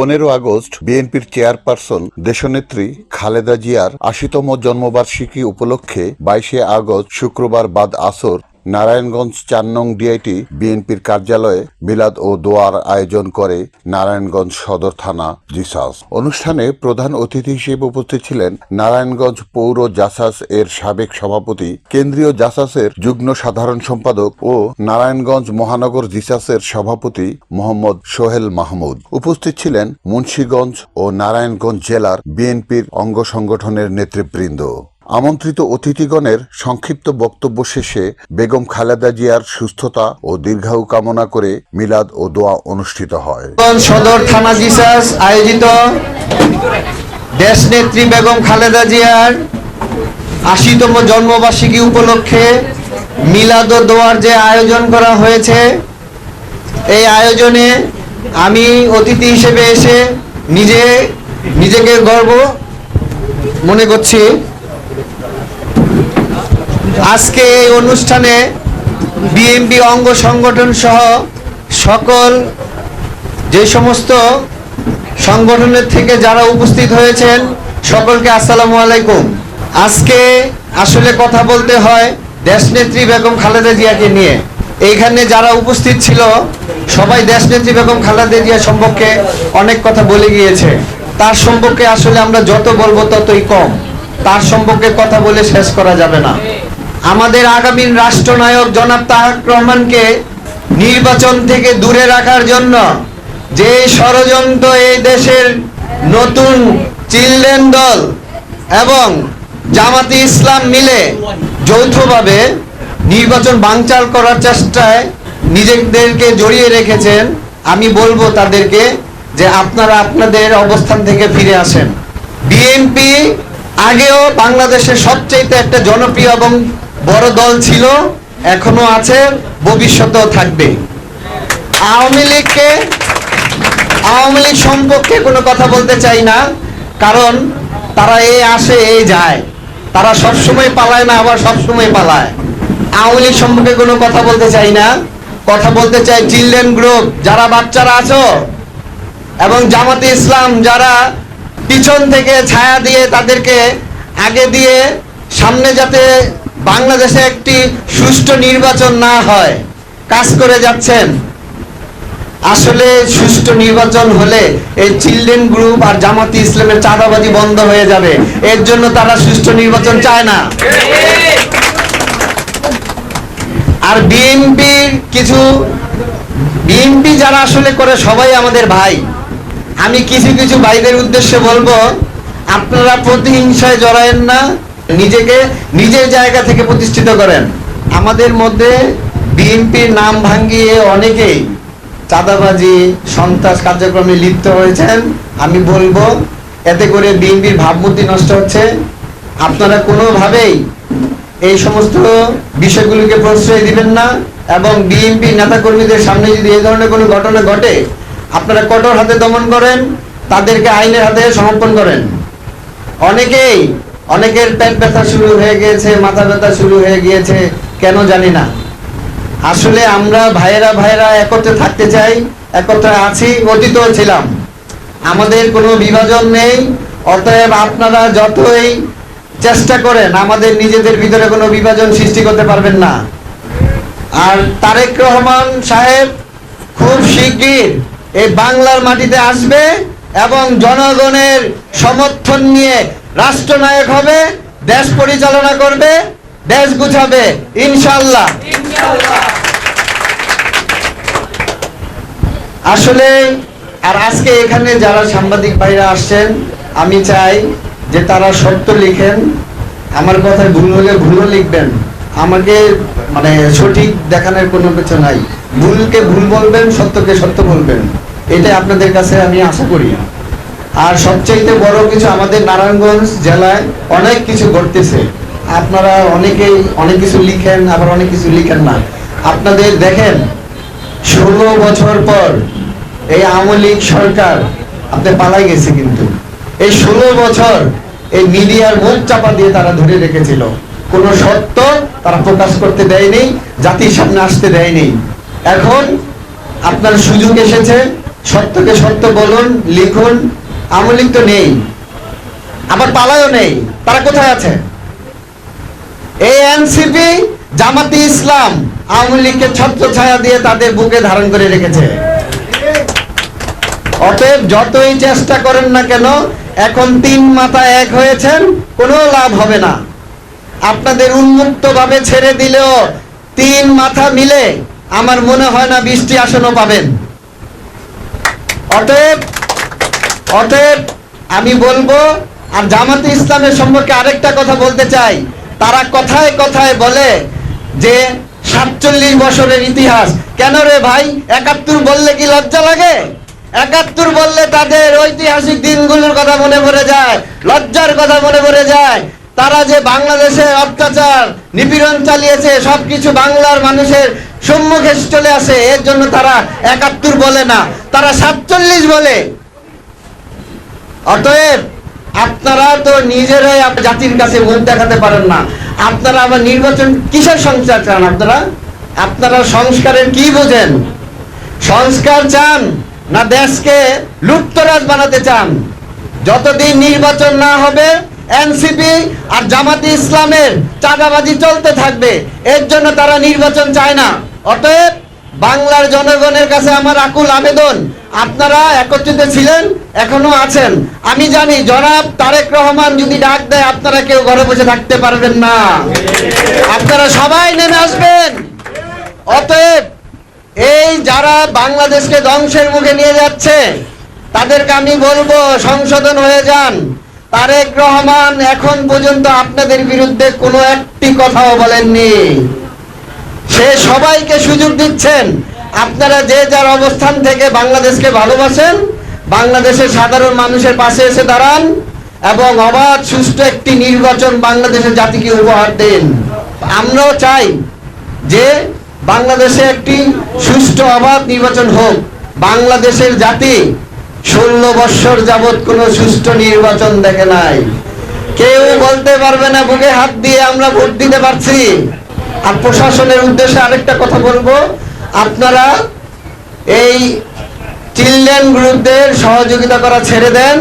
পনেরো আগস্ট বিএনপির চেয়ারপারসন দেশনেত্রী খালেদা জিয়ার আশিতম জন্মবার্ষিকী উপলক্ষে বাইশে আগস্ট শুক্রবার বাদ আসর নারায়ণগঞ্জ চার নং ডিআইটি বিএনপির কার্যালয়ে মিলাদ ও দোয়ার আয়োজন করে নারায়ণগঞ্জ সদর থানা জিসাস। অনুষ্ঠানে প্রধান অতিথি হিসেবে উপস্থিত ছিলেন নারায়ণগঞ্জ পৌর জাসাস এর সাবেক সভাপতি, কেন্দ্রীয় জাসাসের যুগ্ম সাধারণ সম্পাদক ও নারায়ণগঞ্জ মহানগর জিসাসের সভাপতি মোহাম্মদ সোহেল মাহমুদ। উপস্থিত ছিলেন মুন্সীগঞ্জ ও নারায়ণগঞ্জ জেলার বিএনপির অঙ্গ সংগঠনের নেতৃবৃন্দ। আমন্ত্রিত অতিথিগণের সংক্ষিপ্ত বক্তব্য শেষে বেগম খালেদা জিয়ার সুস্থতা ও দীর্ঘায়ু কামনা করে মিলাদ ও দোয়া অনুষ্ঠিত হয়। সদর থানা জিসাস আয়োজিত দেশনেত্রী বেগম খালেদা জিয়ার আশিতম জন্মবার্ষিকী উপলক্ষে মিলাদ ও দোয়ার যে আয়োজন করা হয়েছে, এই আয়োজনে আমি অতিথি হিসেবে এসে নিজে, নিজেকে গর্ব মনে করছি। আজকে এই অনুষ্ঠানে বিএনপি অঙ্গ সংগঠন সহ সকল যে সমস্ত সংগঠনের থেকে যারা উপস্থিত হয়েছেন, সকলকে আসসালামু আলাইকুম। আজকে আসলে কথা বলতে হয় দেশনেত্রী বেগম খালেদা জিয়াকে নিয়ে। এইখানে যারা উপস্থিত ছিল, সবাই দেশনেত্রী বেগম খালেদা জিয়া সম্পর্কে অনেক কথা বলে গিয়েছে। তার সম্পর্কে আসলে আমরা যত বলব ততই কম। তার সম্পর্কে কথা বলে শেষ করা যাবে না। আমাদের আগামী রাষ্ট্রনায়ক জনাব তারেক রহমানকে নির্বাচন থেকে দূরে রাখার জন্য যে ষড়যন্ত্র এই দেশের নতুন চিলড্রেন দল এবং জামাতি ইসলাম মিলে যৌথভাবে নির্বাচন বানচাল করার চেষ্টায় নিজেদেরকে জড়িয়ে রেখেছেন, আমি বলব তাদেরকে যে আপনারা আপনাদের অবস্থান থেকে ফিরে আসেন। বিএনপি আগেও বাংলাদেশের সবচেয়ে একটা জনপ্রিয় এবং বড় দল ছিল, এখনও আছে, ভবিষ্যতেও থাকবে। আওয়ামী লীগকে, আওয়ামী লীগ সম্পর্কে কোনো কথা বলতে চাই না, কারণ তারা এই আসে এই যায়। তারা সব সময় পালায় না, আবার সব সময় পালায়। আওয়ামী লীগ সম্পর্কে কোনো কথা বলতে চাই না। কথা বলতে চাই চিলড্রেন গ্রুপ, যারা বাচ্চারা আছো, এবং জামাতে ইসলাম, যারা পিছন থেকে ছায়া দিয়ে তাদেরকে আগে দিয়ে সামনে যাতে বাংলাদেশে একটি সুষ্ঠু নির্বাচন না হয়, কাজ করে যাচ্ছেন। আসলে সুষ্ঠু নির্বাচন হলে এই চিলড্রেন গ্রুপ আর জামাতি ইসলামের চাঁদাবাজি বন্ধ হয়ে যাবে। এর জন্য তারা সুষ্ঠু নির্বাচন চায় না। আর বিএনপির কিছু, বিএনপি যারা আসলে করে সবাই আমাদের ভাই। আমি কিছু কিছু ভাইদের উদ্দেশ্যে বলব, আপনারা প্রতিহিংসায় জড়ায়েন না। নিজেকে নিজের জায়গা থেকে প্রতিষ্ঠিত করেন। আমাদের মধ্যে বিএনপির নাম ভাঙ্গিয়ে অনেকেই চাঁদাবাজি, সন্ত্রাস কার্যক্রমে লিপ্ত হয়েছেন। আমি বলব, এতে করে বিএনপির ভাবমূর্তি নষ্ট হচ্ছে। আপনারা কোনোভাবেই এই সমস্ত বিষয়গুলিকে প্রশ্রয় দিবেন না এবং বিএনপি নেতাকর্মীদের সামনে যদি এই ধরনের কোনো ঘটনা ঘটে, আপনারা কঠোর হাতে দমন করেন, তাদেরকে আইনের হাতে সমর্পণ করেন। অনেকেই অনেকের পেট ব্যথা শুরু হয়ে গিয়েছে, মাথা ব্যথা শুরু হয়ে গিয়েছে, কেন জানি না। আসলে আমরা ভাইয়েরা ভাইয়েরা একত্রে থাকতে চাই, একত্রে আছি অতীতও ছিলাম। আমাদের কোনো বিভাজন নেই, অতএব আপনারা যতই চেষ্টা করেন, আমাদের নিজেদের ভিতরে কোনো বিভাজন সৃষ্টি করতে পারবেন না। আর তারেক রহমান সাহেব খুব শিগগির এই বাংলার মাটিতে আসবে এবং জনগণের সমর্থন নিয়ে রাষ্ট্রনায়ক হবে, দেশ পরিচালনা করবে, দেশ গুছাবে ইনশাল্লাহ আসলে, আর আজকে এখানে যারা সাংবাদিক ভাইরা আসছেন, আমি চাই যে তারা সত্য লিখেন, আমার কথায় ভুল হলে ভুলও লিখবেন। আমাকে মানে সঠিক দেখানোর কোনো কিছু নাই। ভুলকে ভুল বলবেন, সত্যকে সত্য বলবেন। এটা আপনাদের কাছে আমি আশা করি। আর সবচাইতে বড় কিছু আমাদের নারায়ণগঞ্জ জেলায় অনেক কিছু ঘটতেছে। আপনারা অনেকেই অনেক কিছু লিখেন, আবার অনেক কিছু লিখেন না। আপনাদের দেখেন, ষোলো বছর পর এই আওয়ামী লীগ সরকার আপনি পালাই গেছে কিন্তু। এই ষোলো বছর এই মিডিয়ার মুখ চাপা দিয়ে তারা ধরে রেখেছিল। কোন সত্য তারা প্রকাশ করতে দেয়নি, জাতির সামনে আসতে দেয়নি। এখন আপনার সুযোগ এসেছে, সত্যকে সত্য বলুন, লিখুন আওয়ামী লীগ তো নেই। আবার পালায়ও নেই। তারা কোথায় আছে? এই এনসিপি জামাতি ইসলাম আওয়ামী লীগকে ছত্র ছায়া দিয়ে তাদের বুকে ধারণ করে রেখেছে। অতএব যতই চেষ্টা করেন না কেন, এখন তিন মাথা এক হয়েছেন, কোনো লাভ হবে না। আপনাদের উন্মুক্ত ভাবে ছেড়ে দিলেও তিন মাথা মিলে আমার মনে হয় না বৃষ্টি আসনও পাবেন। অতএব অতএব আমি বলব, আর জামাতে ইসলামের সম্পর্কে আরেকটা কথা বলতে চাই। তারা কথায় কথায় বলে যে, সাতচল্লিশ বছরের ইতিহাস। কেন রে ভাই? একাত্তর বললে কি লজ্জা লাগে? একাত্তর বললে তাদের ঐতিহাসিক দিনগুলোর কথা মনে পড়ে যায়, লজ্জার কথা মনে পড়ে যায়। তারা যে বাংলাদেশে অত্যাচার, নিপীড়ন চালিয়েছে, সবকিছু বাংলার মানুষের সম্মুখে চলে আসে, এর জন্য তারা একাত্তর বলে না। তারা সাতচল্লিশ বলে। অতএব আপনারা তো নিজেরাই জাতির কাছে মুখ দেখাতে পারেন না। আপনারা আবার নির্বাচন কিসের সংস্কার চান আপনারা? আপনারা সংস্কারের কি বোঝেন? সংস্কার চান না দেশকে লুপ্তরাজ বানাতে চান? যতদিন নির্বাচন না হবে, এনসিপি আর জামাতি ইসলামের চাঁদাবাজি চলতে থাকবে। এর জন্য তারা নির্বাচন চায় না। অতএব বাংলার জনগণের কাছে আমার আকুল আবেদন, আপনারা একত্রিত ছিলেন? এখনও আছেন। আমি জানি, জনাব তারেক রহমান যদি ডাক দেয়, আপনারা কেউ ঘরে বসে থাকতে পারবেন না। আপনারা সবাই নেমে আসবেন। অতএব, এই যারা বাংলাদেশকে ধ্বংসের মুখে নিয়ে যাচ্ছে, তাদেরকে আমি বলব, সংশোধন হয়ে যান। তারেক রহমান এখন পর্যন্ত আপনাদের বিরুদ্ধে কোনো একটি কথাও বলেননি। সে সবাইকে সুযোগ দিচ্ছেন। আপনারা যে যার অবস্থান থেকে বাংলাদেশকে ভালোবাসেন বাংলাদেশের সাধারণ মানুষের পাশে এসে দাঁড়ান এবং অবাধ, সুষ্ঠু একটি নির্বাচন বাংলাদেশের জাতিকে উপহার দেন। আমরাও চাই যে বাংলাদেশে একটি সুষ্ঠু, অবাধ নির্বাচন হোক। বাংলাদেশের জাতি ষোলো বৎসর যাবৎ কোনো সুষ্ঠু নির্বাচন দেখে নাই। কেউ বলতে পারবে না, বুকে হাত দিয়ে আমরা ভোট দিতে পারছি। আর প্রশাসনের উদ্দেশ্যে আরেকটা কথা বলব। আপনারা এই চিলড্রেন গ্রুপদের সহযোগিতা করা ছেড়ে দেন।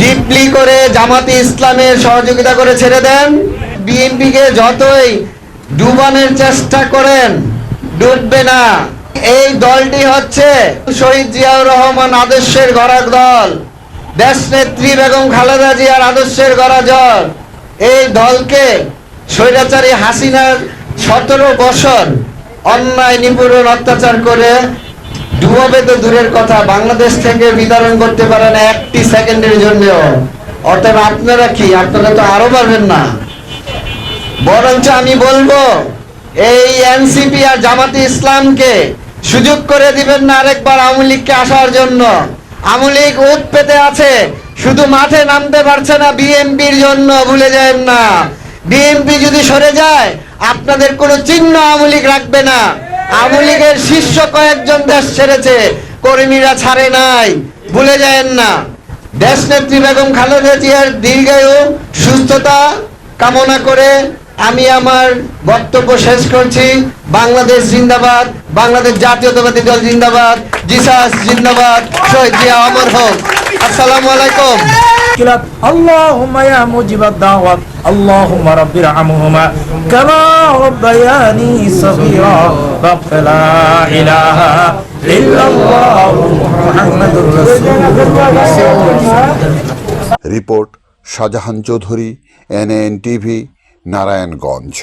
ডিপলি করে জামাতি ইসলামের সহযোগিতা করে ছেড়ে দেন। বিএনপিকে যতই ডুবানোর চেষ্টা করেন, ডুববে না। এই দলটি হচ্ছে শহীদ জিয়াউর রহমান আদর্শের গড়া দল দেশ নেত্রী বেগম খালেদা জিয়ার আদর্শের গড়া জল। এই দলকে স্বৈরাচারী হাসিনার সতেরো বছর অন্যায় নিপীড়ন অত্যাচার করে ডুবাবে তো দূরের কথা, বাংলাদেশ থেকে বিতরণ করতে পারে না একটি সেকেন্ডের জন্য অতএব আপনারা কি? আপনারা তো আরও পারবেন না। বরঞ্চ আমি বলব, এই এনসিপি আর জামাতি ইসলামকে সুযোগ করে দিবেন না আরেকবার আওয়ামী লীগকে আসার জন্য। আওয়ামী লীগ উৎ পেতে আছে, শুধু মাঠে নামতে পারছে না, বিএনপির জন্য ভুলে যাবেন না। বিএনপি যদি সরে যায়, আপনাদের কোনো চিহ্ন আওয়ামী লীগ রাখবে না। আওয়ামী শিষ্য শীর্ষ কয়েকজন দেশ ছেড়েছে, কর্মীরা ছাড়ে নাই, ভুলে যায়েন না। দেশ নেত্রী বেগম খালেদা জিয়ার দীর্ঘায়ু সুস্থতা কামনা করে আমি আমার বক্তব্য শেষ করছি। বাংলাদেশ জিন্দাবাদ, বাংলাদেশ জাতীয়তাবাদী দল জিন্দাবাদ জিসাস জিন্দাবাদ, শহীদ জিয়া অমর হোক। আসসালামু আলাইকুম। আল্লাহ মুজিবাদ দাওয়াত। اللهم رب ارحمهما كما ربياني صغيرا رب لا اله الا الله محمد رسول الله report Shahjahan Chowdhury NN TV Narayanganj